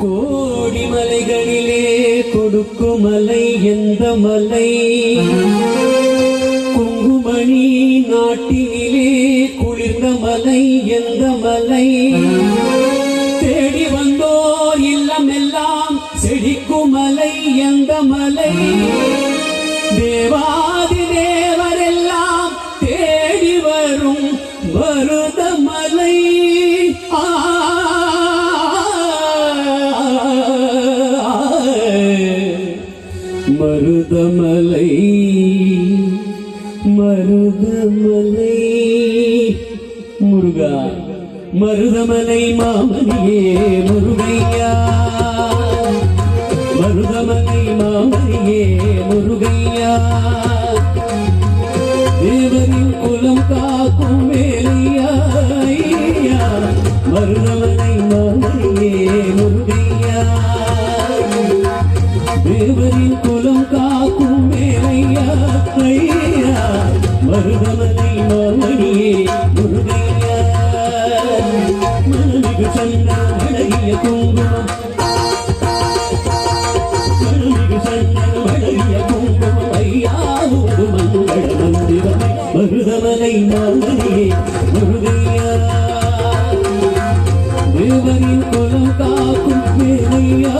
கோடி மலைகளிலே கொடுக்குமலை எந்த மலை? குங்குமணி நாட்டினிலே குளிர்ந்த மலை எந்த மலை? தேடி வந்தோர் இல்லம் எல்லாம் செழிக்கும் மலை எந்த மலை? தேவாதி தேவ மருதமலை மருதமலை. முருகா மருதமலை மாமணியே முருகையா. மருதமலை மாமணியே முருகையா. தேவனின் குலம் காக்கும் வேலையா மருதமலை மருதமலை மாமணியே முருகையா தேவரின் குலம் காக்கும் வேலையா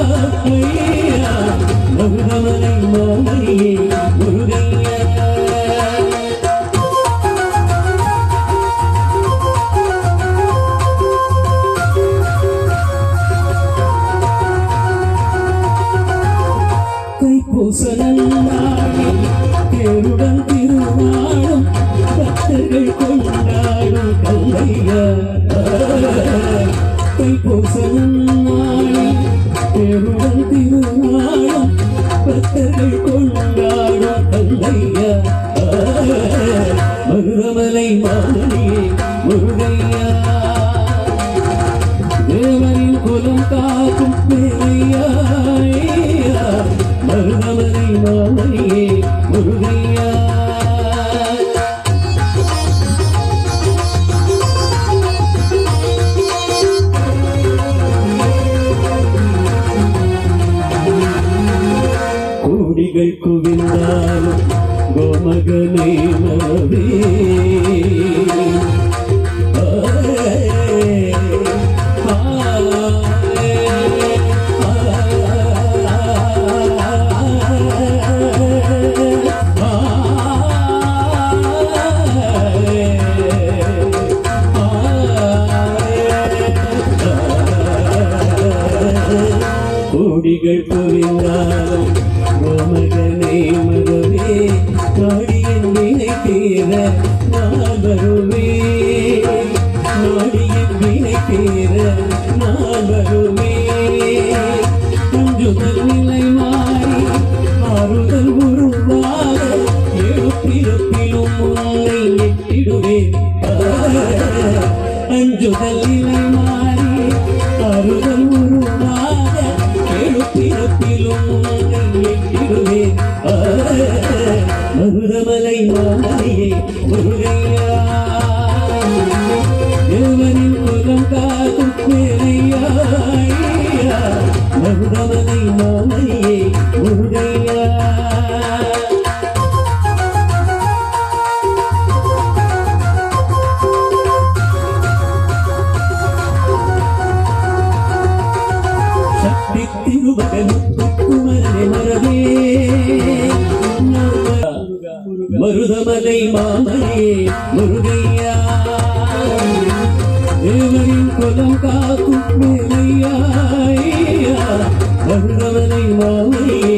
தைப்பூசனாடி தேருடன் திருநாளும் பக்தர்கள் கொண்டாடும் கங்கையா தைப்பூசனாடி தேருடன் திருநாளும் பக்தர்கள் கொண்டாடும் கல்லையா? மருதமலை மாலையே முருகையா? தேவரின் குலம் காக்கும் கோடிகள் குவிந்தாலும் கோமகனை மறவே கோடிகள் புரிந்தாலும் கோமகனை மறவே நாடியின் வினை தீர நான் வருவேன் நாடியின் வினை தீர நான் வருவேன் அஞ்சுதல் நிலை மாறி ஆறுதல் உருவாக எழுப்பிறப்பிலும் உன்னை எட்டிடுவேன் அஞ்சுதல் நிலை மாறி மருதமலை மாமணியே முருகையா தேவனின் குலம் காக்கும் வேலையா ஐயா. மருதமலை முருகையா சக்தி திருமகனுக்குமரனை மருதமலை மாமலே முருகையா. தேவரின் குலம் காக்கும் மேலையா மருதமலை மாமலே